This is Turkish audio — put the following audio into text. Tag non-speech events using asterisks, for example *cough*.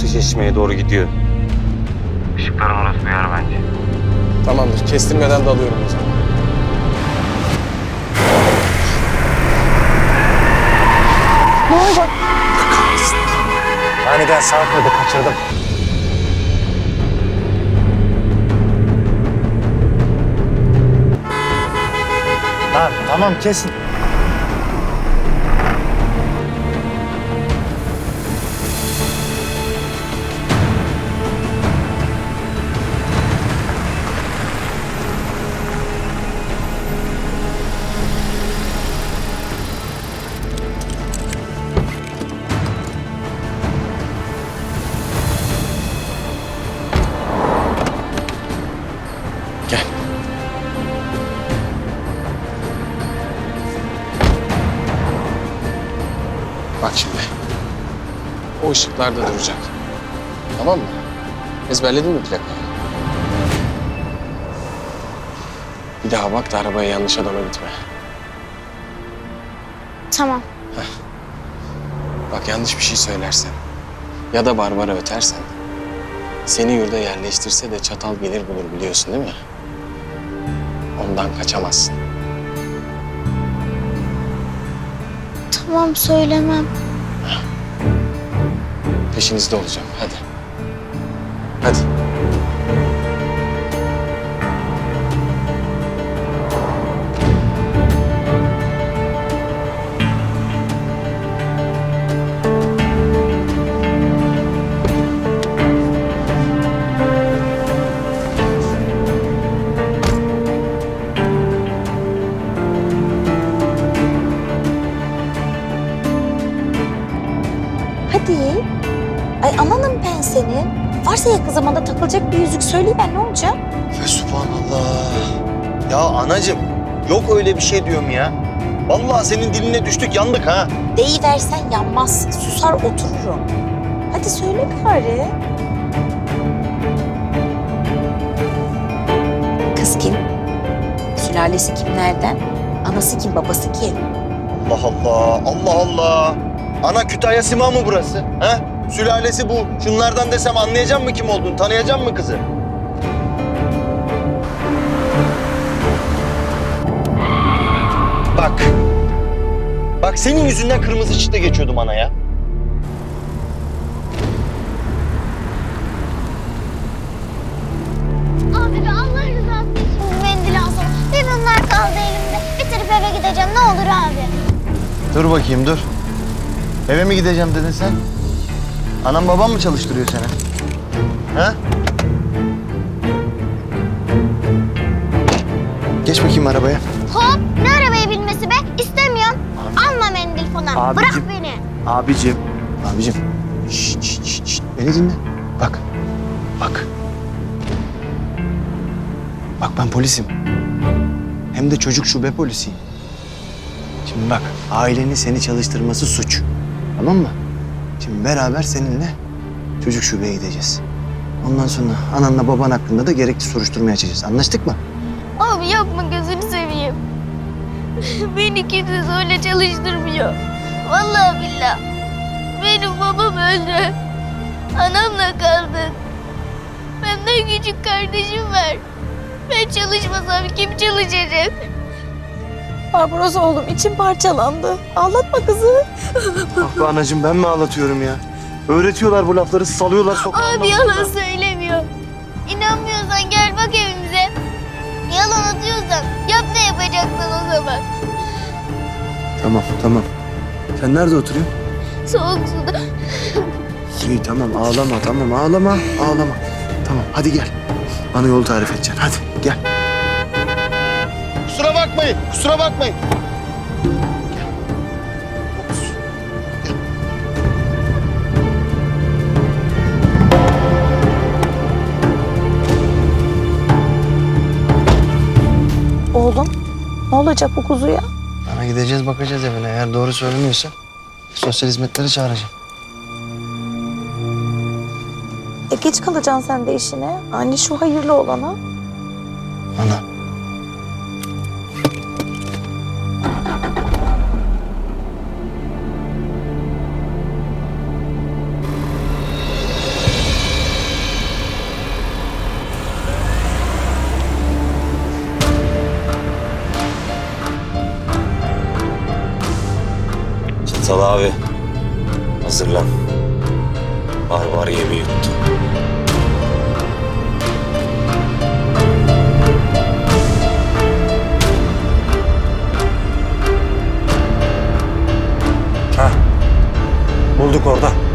Orta çeşmeye doğru gidiyor. Işıkların orası bir yer bence. Tamamdır. Kestirmeden dalıyorum o zaman. Aniden sarkmadı kaçırdım. Lan tamam kesin. Bak şimdi. O ışıklarda duracak. Tamam mı? Ezberledin mi plakayı? Bir daha bak da arabaya yanlış adama gitme. Tamam. Bak yanlış bir şey söylersen ya da Barbara ötersen seni yurda yerleştirse de çatal gelir bulur biliyorsun değil mi? Ondan kaçamazsın. Tamam söylemem. Peşinizde olacağım. Hadi. Hadi. Hadi. Ay amanım ben seni. Varsa yakın zamanda takılacak bir yüzük söyleyiver ne olacak? Ve subhanallah. Ya anacım yok öyle bir şey diyorum ya. Vallahi senin diline düştük yandık ha. Deyiversen yanmazsın. Susar otururum. Hadi söyle bari. Kız kim? Sülalesi kimlerden? Anası kim, babası kim? Allah Allah, Allah Allah. Ana Kütahya Sima mı burası? Ha? Sülalesi bu. Şunlardan desem anlayacak mı kim olduğunu, tanıyacak mı kızı? Bak. Bak senin yüzünden kırmızı ışıkta geçiyordum ana ya. Abi be Allah rızası için mendil alsana. Bir bunlar kaldı elimde. Bitirip eve gideceğim ne olur abi. Dur bakayım dur. Eve mi gideceğim dedin sen? Anam babam mı çalıştırıyor seni? Ha? Geç bakayım arabaya. Hop ne arabaya binmesi be istemiyorum. Alma mendil falan. Abicim. Bırak beni. Abicim. Abicim. Şşt, şşt, şşt, şşt. Beni dinle. Bak. Bak. Bak ben polisim. Hem de çocuk şube polisiyim. Şimdi bak ailenin seni çalıştırması suç. Tamam mı? Şimdi beraber seninle çocuk şubeye gideceğiz. Ondan sonra ananla baban hakkında da gerekli soruşturma açacağız. Anlaştık mı? Abi yapma gözünü seveyim. *laughs* Beni kimse öyle çalıştırmıyor. Vallahi billahi. Benim babam öldü. Anamla kaldık. Benden küçük kardeşim var. Ben çalışmasam kim çalışacak? Barbaros oğlum için parçalandı. Ağlatma kızı. Ah be anacığım ben mi ağlatıyorum ya? Öğretiyorlar bu lafları salıyorlar sokağa. Abi yalan söylemiyor. İnanmıyorsan gel bak evimize. Yalan atıyorsan yap ne yapacaksın o zaman. Tamam tamam. Sen nerede oturuyorsun? Soğuk suda. İyi tamam ağlama tamam ağlama ağlama. Tamam hadi gel. Bana yolu tarif edeceksin hadi gel. Bakmayın kusura bakmayın. Oğlum ne olacak bu kuzuya? Ana gideceğiz bakacağız evine. Eğer doğru söylemiyorsa sosyal hizmetleri çağıracağım. E geç kalacaksın sen de işine. Anne şu hayırlı olana. Ana. Çatal abi. Hazırlan. Barbar yemi yuttu. Bulduk orada.